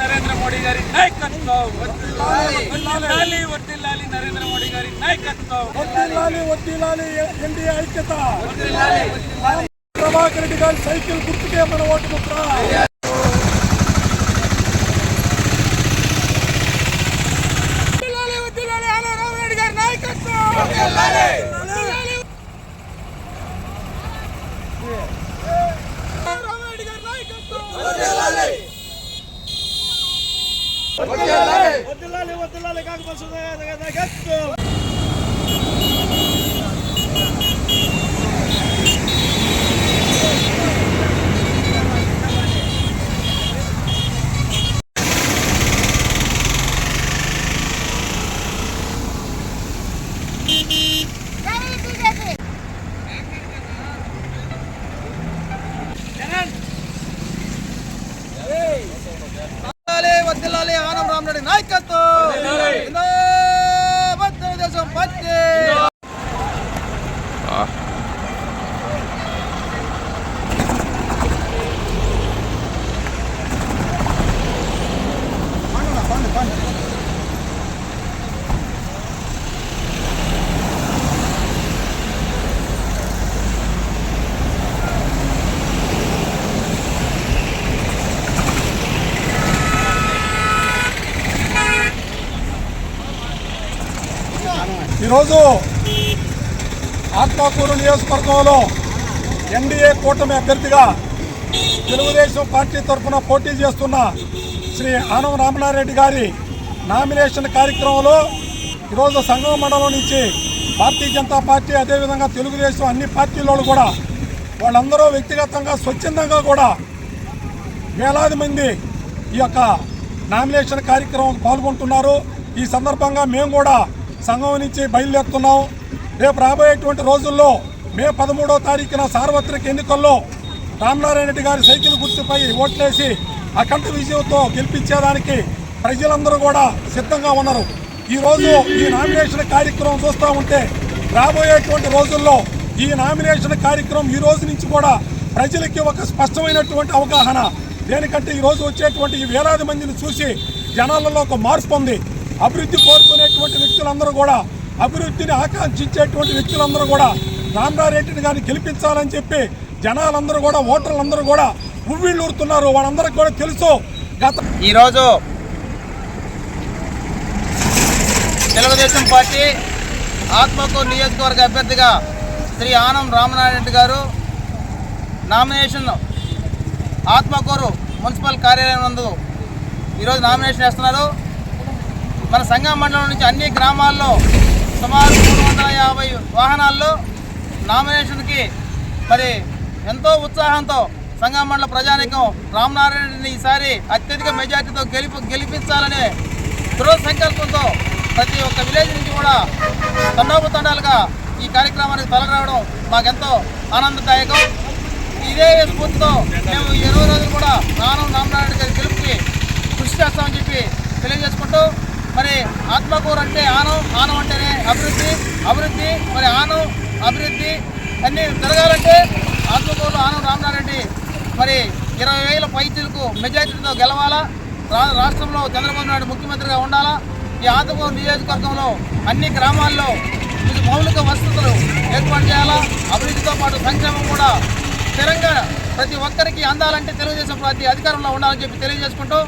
నరేంద్ర మోడీ గారి నాయకత్వం. వర్ధిల్లాలి వర్ధిల్లాలి నరేంద్ర మోడీ గారి నాయకత్వం. వడ్డీలాలి వడ్డీలాలి ఎన్డీఏ ఐక్యత. ప్రభాకర్ రెడ్డి గారి సైకిల్ గుర్తుకే మన ఓటు ముద్ర వర్ధిల్లాలి వర్ధిల్లాలి ఆన రామరెడ్డి గారి నాయకత్వం వర్ధిల్లాలి రామరెడ్డి గారి నాయకత్వం వడ్డీలాలి వడ్డీలాలి కాకపోతే ఆనం నాయకత్వం జిందాబాద్ తెలుగుదేశం పార్టీ ఈరోజు ఆత్మకూరు నియోజకవర్గంలో ఎన్డీఏ కూటమి అభ్యర్థిగా తెలుగుదేశం పార్టీ తరఫున పోటీ చేస్తున్న శ్రీ ఆనం రామనారెడ్డి గారి నామినేషన్ కార్యక్రమంలో ఈరోజు సంఘం మండలం నుంచి భారతీయ జనతా పార్టీ అదేవిధంగా తెలుగుదేశం అన్ని పార్టీలలో కూడా వాళ్ళందరూ వ్యక్తిగతంగా స్వచ్ఛందంగా కూడా వేలాది మంది ఈ యొక్క నామినేషన్ కార్యక్రమం పాల్గొంటున్నారు. ఈ సందర్భంగా మేము కూడా సంఘం నుంచి బయలుదేరుతున్నాం. రేపు రాబోయేటువంటి రోజుల్లో మే పదమూడో తారీఖున సార్వత్రిక ఎన్నికల్లో రామనారాయణ రెడ్డి గారి సైకిల్ గుర్తుపై ఓట్లేసి అఖండ విజయంతో గెలిపించేదానికి ప్రజలందరూ కూడా సిద్ధంగా ఉన్నారు. ఈ ఈ నామినేషన్ కార్యక్రమం చూస్తూ ఉంటే రాబోయేటువంటి రోజుల్లో ఈ నామినేషన్ కార్యక్రమం ఈ రోజు నుంచి కూడా ప్రజలకి ఒక స్పష్టమైనటువంటి అవగాహన. దేనికంటే ఈ రోజు వచ్చేటువంటి ఈ వేలాది మందిని చూసి జనాలలో ఒక మార్పు ఉంది. అభివృద్ధి కోరుకునేటువంటి వ్యక్తులందరూ కూడా అభివృద్ధిని ఆకాంక్షించేటువంటి వ్యక్తులందరూ కూడా రామరారెడ్డిని గారిని గెలిపించాలని చెప్పి జనాలందరూ కూడా ఓటర్లందరూ కూడా ఉవ్విళ్ళూరుతున్నారు. వాళ్ళందరికీ కూడా తెలుసు గత ఈరోజు తెలుగుదేశం పార్టీ ఆత్మకూరు నియోజకవర్గ అభ్యర్థిగా శ్రీ ఆనం రామనారాయణ గారు నామినేషన్ ఆత్మకూరు మున్సిపల్ కార్యాలయం నందు ఈరోజు నామినేషన్ వేస్తున్నారు. మన సంఘం మండలం నుంచి అన్ని గ్రామాల్లో సుమారు మూడు వందల యాభై వాహనాల్లో నామినేషన్కి మరి ఎంతో ఉత్సాహంతో సంఘం మండల ప్రజానికం రామనారాయణని ఈసారి అత్యధిక మెజార్టీతో గెలిపి గెలిపించాలనే దృఢ సంకల్పంతో ప్రతి ఒక్క విలేజ్ నుంచి కూడా తండోపతండాలుగా ఈ కార్యక్రమానికి తలరావడం మాకెంతో ఆనందదాయకం. ఇదే స్ఫూర్తితో మేము ఇరవై రోజులు కూడా నానం రామనారాయణ గారి గెలుపుకి కృషి చేస్తామని చెప్పి తెలియజేసుకుంటూ మరి ఆత్మకూరు అంటే ఆనం ఆనం అంటేనే అభివృద్ధి అభివృద్ధి మరి ఆనం అభివృద్ధి అన్నీ జరగాలంటే ఆత్మకూరులో ఆనం రామనారెడ్డి మరి ఇరవై వేల పైచీలకు మెజార్టీతో గెలవాలా? రా- రాష్ట్రంలో చంద్రబాబు నాయుడు ముఖ్యమంత్రిగా ఉండాలా? ఈ ఆత్మకూరు నియోజకవర్గంలో అన్ని గ్రామాల్లో ఇది మౌలిక వసతులు ఏర్పాటు చేయాలా? అభివృద్ధితో పాటు సంక్షేమం కూడా స్థిరంగా ప్రతి ఒక్కరికి అందాలంటే తెలుగుదేశం పార్టీ అధికారంలో ఉండాలని చెప్పి తెలియజేసుకుంటూ